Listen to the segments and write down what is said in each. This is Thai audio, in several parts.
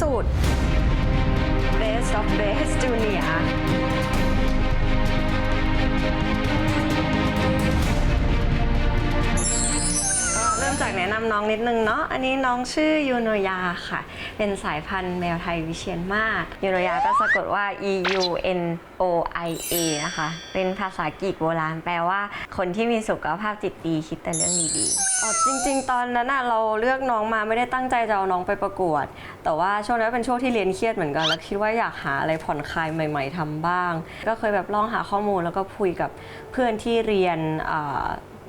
สุด Best of Best Junior แนะนำน้องนิดนึงเนาะ อันนี้น้องชื่อยูโนยาค่ะ เป็นสายพันธุ์แมวไทยวิเชียนมาศยูโนยาก็สะกดว่า E U N O I A นะคะ เป็นภาษากรีกโบราณ แปลว่าคนที่มีสุขภาพจิตดีคิดแต่เรื่องดีๆอ๋อจริง ๆ ตอนนั้นเราเลือกน้องมาไม่ได้ตั้งใจจะเอาน้องไปประกวด แต่ว่าช่วงนั้นเป็นช่วงที่เรียนเครียดเหมือนกัน แล้วคิดว่าอยากหาอะไรผ่อนคลายใหม่ ๆทำบ้าง ก็เคยแบบลองหาข้อมูลแล้วก็คุยกับเพื่อนที่เรียน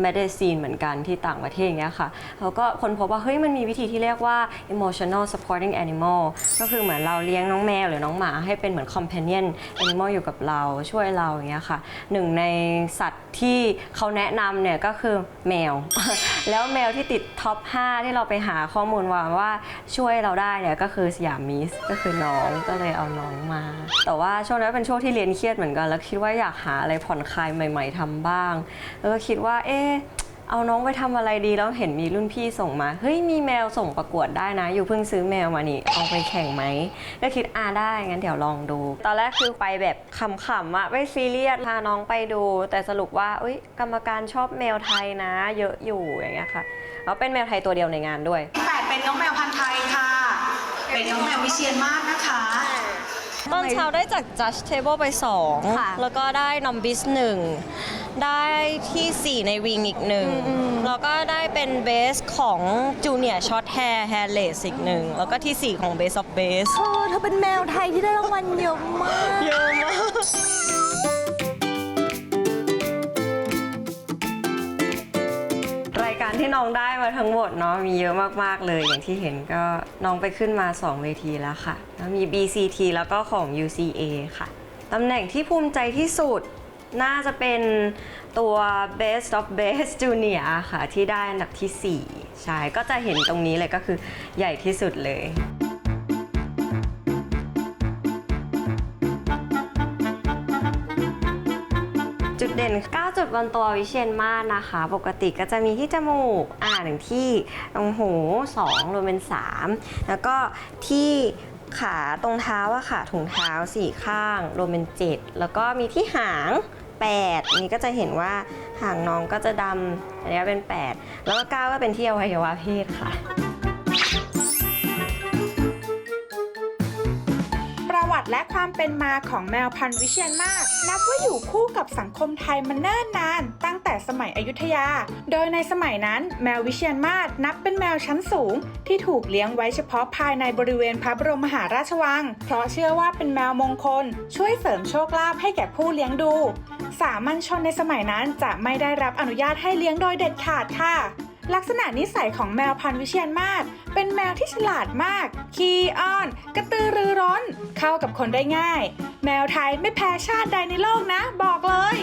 m e d i c i n e เหมือนกันที่ต่างประเทศอย่างเงี้ยค่ะเขาก็คนพบว่าเฮ้ยมันมีวิธีที่เรียกว่า emotional supporting animal ก็คือเหมือนเราเลี้ยงน้องแมวหรือน้องหมาให้เป็นเหมือน companion animal อยู่กับเราช่วยเราอย่างเงี้ยค่ะหนึ่งในสัตว์ที่เขาแนะนำเนี่ยก็คือแมว แล้วแมวที่ติดท็อป 5 ที่เราไปหาข้อมูลว่าว่าช่วยเราได้เนี่ยก็คือสยามมิสก็คือน้องก็เลยเอาน้องมา แต่ว่าช่วงนั้นเป็นช่วงที่เรียนเครียดเหมือนกัน แล้วคิดว่าอยากหาอะไรผ่อนคลายใหม่ ๆทำบ้าง แล้วก็คิดว่าเอ๊ะเอาน้องไปทำอะไรดีแล้วเห็นมีรุ่นพี่ส่งมาเฮ้ยมีแมวส่งประกวดได้นะ อยู่เพิ่งซื้อแมวมานี่เอาไปแข่งไหมก็คิดอ่าได้งั้นเดี๋ยวลองดู ตอนแรกคือไปแบบขำๆอะไม่ซีเรียสพาน้องไปดู แต่สรุปว่าอุ้ยกรรมการชอบแมวไทยนะ เยอะอยู่อย่างเงี้ยค่ะแล้วเป็นแมวไทยตัวเดียวในงานด้วยแปดเป็นน้องแมวพันธุ์ไทยค่ะ เป็นน้องแมววิเชียนมากนะคะ ตอนเช้าได้จาก Judge Table ไป ค่ะ 2 แล้วก็ได้นอมบิสหนึ่งได้ทีสี่4 ในวิงอีกหนึ่งแล้วก็ได้เป็นเบสของจูเนียร์ช็อตแฮร์แฮร์เลสอีกหนึ่งแล้วก็ทีสี่ 4 ของเบสออฟเบส เธอเธอเป็นแมวไทยที่ได้รางวัลเยอะมาก เยอะมาก ที่น้องได้มาทั้งหมดเนาะมีเยอะมากๆเลย อย่างที่เห็นก็น้องไปขึ้นมา 2 เวทีแล้วค่ะแล้วมี BCT แล้วก็ของ UCA ค่ะตำแหน่งที่ภูมิใจที่สุดน่าจะเป็นตัว Best of Best Junior ค่ะ ที่ได้อันดับทีสี่4 ใช่ ก็จะเห็นตรงนี้เลยก็คือใหญ่ที่สุดเลย จุดเด่น 9 จุดบนตัววิเชียนมาศนะคะ ปกติก็จะมีที่จมูกอ่าหนึ่งที่ตรงหู2รวมเป็น 3 แล้วก็ที่ขาตรงเท้าอะค่ะถุงเท้า4ข้าง รวมเป็น7แล้วก็มีที่หาง8อันนี้ก็จะเห็นว่าหางน้องก็จะดำอันนี้เป็น 8 แล้วก็ 9 ก็เป็นที่อวัยวะเพศค่ะ ติและความเป็นมาของแมวพันธุ์วิเชียนมาก นับว่าอยู่คู่กับสังคมไทยมาเนิ่นนาน ตั้งแต่สมัยอยุธยา โดยในสมัยนั้น แมววิเชียนมาศนับเป็นแมวชั้นสูง ที่ถูกเลี้ยงไว้เฉพาะภายในบริเวณพระบรมมหาราชวัง เพราะเชื่อว่าเป็นแมวมงคล ช่วยเสริมโชคลาภให้แก่ผู้เลี้ยงดู สามัญชนในสมัยนั้นจะไม่ได้รับอนุญาตให้เลี้ยงโดยเด็ดขาดค่ะลักษณะนิสัยของแมวพันธุ์วิเชียนมาศเป็นแมวที่ฉลาดมาก ขี้อ้อน กระตือรือร้น เข้ากับคนได้ง่าย แมวไทยไม่แพ้ชาติใดในโลกนะ บอกเลย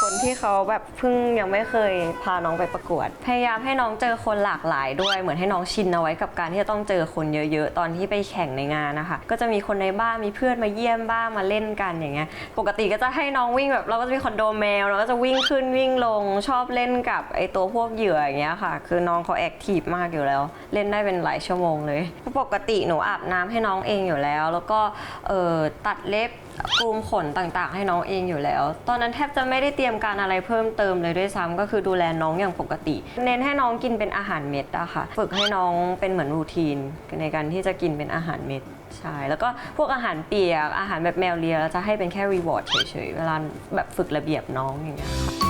คนที่เขาแบบเพิ่งยังไม่เคยพาน้องไปประกวด พยายามให้น้องเจอคนหลากหลายด้วย เหมือนให้น้องชินเอาไว้กับการที่จะต้องเจอคนเยอะๆ ตอนที่ไปแข่งในงานนะคะ ก็จะมีคนในบ้านมีเพื่อนมาเยี่ยมบ้างมาเล่นกันอย่างเงี้ย ปกติก็จะให้น้องวิ่งแบบเราก็จะมีคอนโดแมวเราก็จะวิ่งขึ้นวิ่งลงชอบเล่นกับไอตัวพวกเหยื่ออย่างเงี้ยค่ะ คือน้องเขาแอคทีฟมากอยู่แล้ว เล่นได้เป็นหลายชั่วโมงเลย ปกติหนูอาบน้ำให้น้องเองอยู่แล้ว แล้วก็เออตัดเล็บ กรูมขนต่างๆ ให้น้องเองอยู่แล้ว ตอนนั้นแทบจะไม่ได้เตรียมการอะไรเพิ่มเติมเลยด้วยซ้ำก็คือดูแลน้องอย่างปกติ เน้นให้น้องกินเป็นอาหารเม็ดอะค่ะ ฝึกให้น้องเป็นเหมือนรูทีนในการที่จะกินเป็นอาหารเม็ดใช่แล้วก็พวกอาหารเปียกอาหารแบบแมวเลียเราจะให้เป็นแค่รีวอร์ดเฉยๆเวลาแบบฝึกระเบียบน้องอย่างเงี้ยค่ะ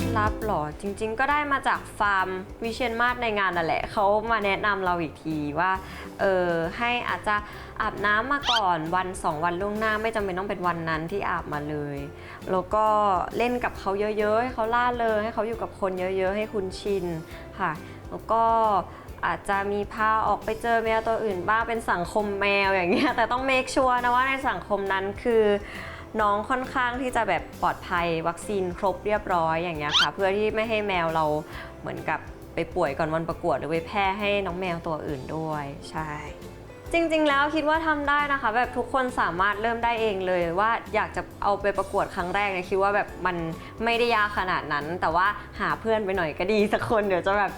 ล็ดลับหรอ จริง ๆ ก็ได้มาจากฟาร์มวิเชียนมาศในงานนั่นแหละเขามาแนะนำเราอีกทีว่าเออให้อาจจะอาบน้ำมาก่อนวันสองวันล่วงหน้าไม่จำเป็นต้องเป็นวันนั้นที่อาบมาเลย แล้วก็เล่นกับเขาเยอะๆ ให้เขาล่าเริงให้เขาอยู่กับคนเยอะๆ ให้คุ้นชินค่ะ แล้วก็อาจจะมีพาออกไปเจอแมวตัวอื่นบ้างเป็นสังคมแมวอย่างเงี้ยแต่ต้องเมคชัวร์นะว่าในสังคมนั้นคือ น้องค่อนข้างที่จะแบบปลอดภัยวัคซีนครบเรียบร้อยอย่างเงี้ยค่ะ เพื่อที่ไม่ให้แมวเราเหมือนกับไปป่วยก่อนวันประกวดหรือไปแพร่ให้น้องแมวตัวอื่นด้วยใช่จริงๆ แล้วคิดว่าทำได้นะคะ แบบทุกคนสามารถเริ่มได้เองเลยว่าอยากจะเอาไปประกวดครั้งแรกเนี่ยคิดว่าแบบมันไม่ได้ยากขนาดนั้น แต่ว่าหาเพื่อนไปหน่อยก็ดีสักคนเดี๋ยวจะแบบ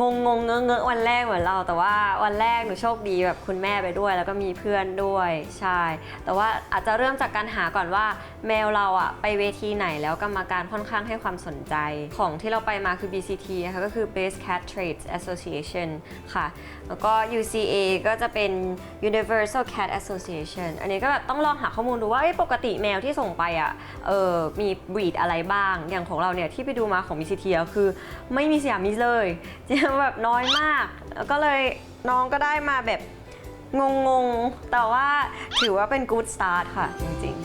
งงงๆเงอะเงอะวันแรกเหมือนเรา แต่ว่าวันแรกหนูโชคดีแบบคุณแม่ไปด้วย แล้วก็มีเพื่อนด้วยใช่ แต่ว่าอาจจะเริ่มจากการหาก่อนว่าแมวเราอะไปเวทีไหนแล้วกรรมการค่อนข้างให้ความสนใจ ของที่เราไปมาคือ BCT นะคะก็คือ Base Cat Trades Association ค่ะ แล้วก็ UCA ก็จะเป็น Universal Cat Association อันนี้ก็แบบต้องลองหาข้อมูลดูว่าปกติแมวที่ส่งไปอะเออมีบรีดอะไรบ้าง อย่างของเราเนี่ยที่ไปดูมาของ BCT อะคือไม่มีสยามมิสเลยจริงแบบน้อยมาก แล้วก็เลยน้องก็ได้มาแบบงงๆ แต่ว่าถือว่าเป็นกู๊ดสตาร์ทค่ะจริงๆ